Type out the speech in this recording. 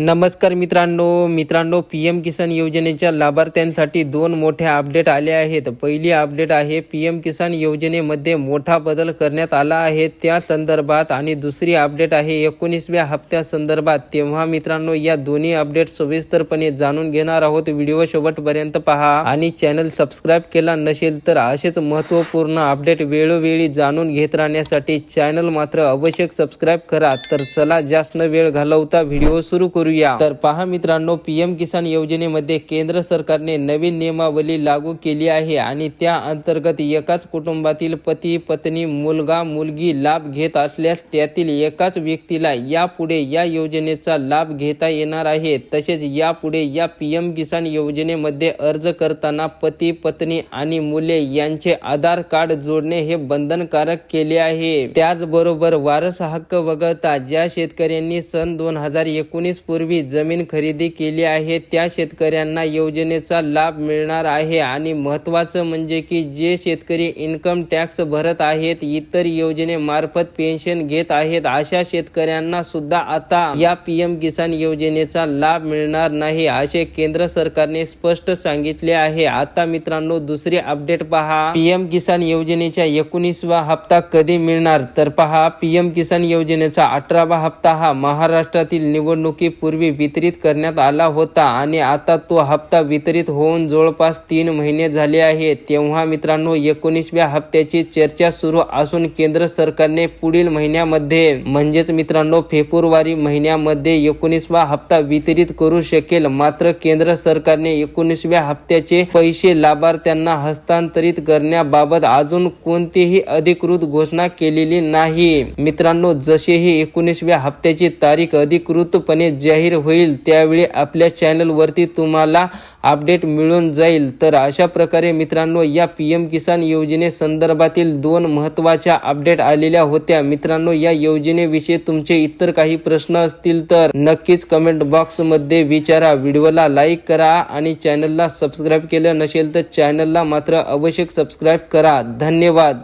नमस्कार मित्रांनो. मित्रांनो पी एम किसान योजनेच्या लाभार्थ्यांसाठी दोन मोठ्या अपडेट आले आहेत. पहिली अपडेट आहे पी एम किसान योजनेमध्ये मोठा बदल करण्यात आला आहे. त्या संदर्भात आणि दुसरी अपडेट आहे एकोणीसव्या हप्त्या संदर्भात. तेव्हा मित्रांनो या दोन्ही अपडेट सविस्तरपणे जाणून घेणार आहोत. व्हिडिओ शेवटपर्यंत पहा आणि चॅनल सबस्क्राईब केला नसेल तर असेच महत्त्वपूर्ण अपडेट वेळोवेळी जाणून घेत राहण्यासाठी चॅनल मात्र आवश्यक सबस्क्राईब करा. तर चला जास्त न वेळ घालवता व्हिडिओ सुरू करू करूया. तर पहा मित्रांनो पीएम किसान योजनेमध्ये केंद्र सरकारने नवीन नियमावली लागू केली आहे आणि त्या अंतर्गत एकाच कुटुंबातील पती पत्नी मुलगा मुलगी लाभ घेत असल्यास त्यातील एकाच व्यक्तीला यापुढे या योजनेचा लाभ घेता येणार आहे. तसेच यापुढे या पीएम किसान योजनेमध्ये अर्ज करताना पती पत्नी आणि मुले यांचे आधार कार्ड जोडणे हे बंधनकारक केले आहे. त्याचबरोबर वारस हक्क वगळता ज्या शेतकऱ्यांनी सन दोन हजार एकोणीस पूर्वी जमीन खरेदी केली आहे त्या शेतकऱ्यांना योजनेचा लाभ मिळणार आहे. आणि महत्त्वाचं म्हणजे की जे शेतकरी इन्कम टॅक्स भरत आहेत इतर योजनेमार्फत पेन्शन घेत आहेत अशा शेतकऱ्यांना सुद्धा आता या पी एम किसान योजनेचा लाभ मिळणार नाही असे केंद्र सरकारने स्पष्ट सांगितले आहे. आता मित्रांनो दुसरी अपडेट पहा. पीएम किसान योजनेच्या एकोणीसवा हप्ता कधी मिळणार? तर पहा पीएम किसान योजनेचा अठरावा हप्ता हा महाराष्ट्रातील निवडणुकी पूर्वी वितरित करण्यात आला होता आणि आता तो हप्ता वितरित होऊन जवळपास तीन महिने झाले आहे तेव्हा मित्रांनो एकोणीसव्या हप्त्याची चर्चा सुरू असून केंद्र सरकारने पुढील महिन्यामध्ये म्हणजेच मित्रांनो फेब्रुवारी महिन्यामध्ये एकोणीसवा हप्ता वितरित करू शकेल. मात्र केंद्र सरकारने एकोणीसव्या हप्त्याचे पैसे लाभार्थ्यांना हस्तांतरित करण्याबाबत अजून कोणतीही अधिकृत घोषणा केलेली नाही. मित्रांनो जसेही एकोणीसव्या हप्त्याची तारीख अधिकृतपणे जाहीर होईल त्यावेळी आपल्या चॅनलवरती तुम्हाला अपडेट मिळून जाईल. तर अशा प्रकारे मित्रांनो या पीएम किसान योजनेसंदर्भातील दोन महत्त्वाच्या अपडेट आलेल्या होत्या. मित्रांनो या योजनेविषयी तुमचे इतर काही प्रश्न असतील तर नक्कीच कमेंट बॉक्समध्ये विचारा. व्हिडिओला लाईक करा आणि चॅनलला सबस्क्राईब केलं नसेल तर चॅनलला मात्र आवश्यक सबस्क्राईब करा. धन्यवाद.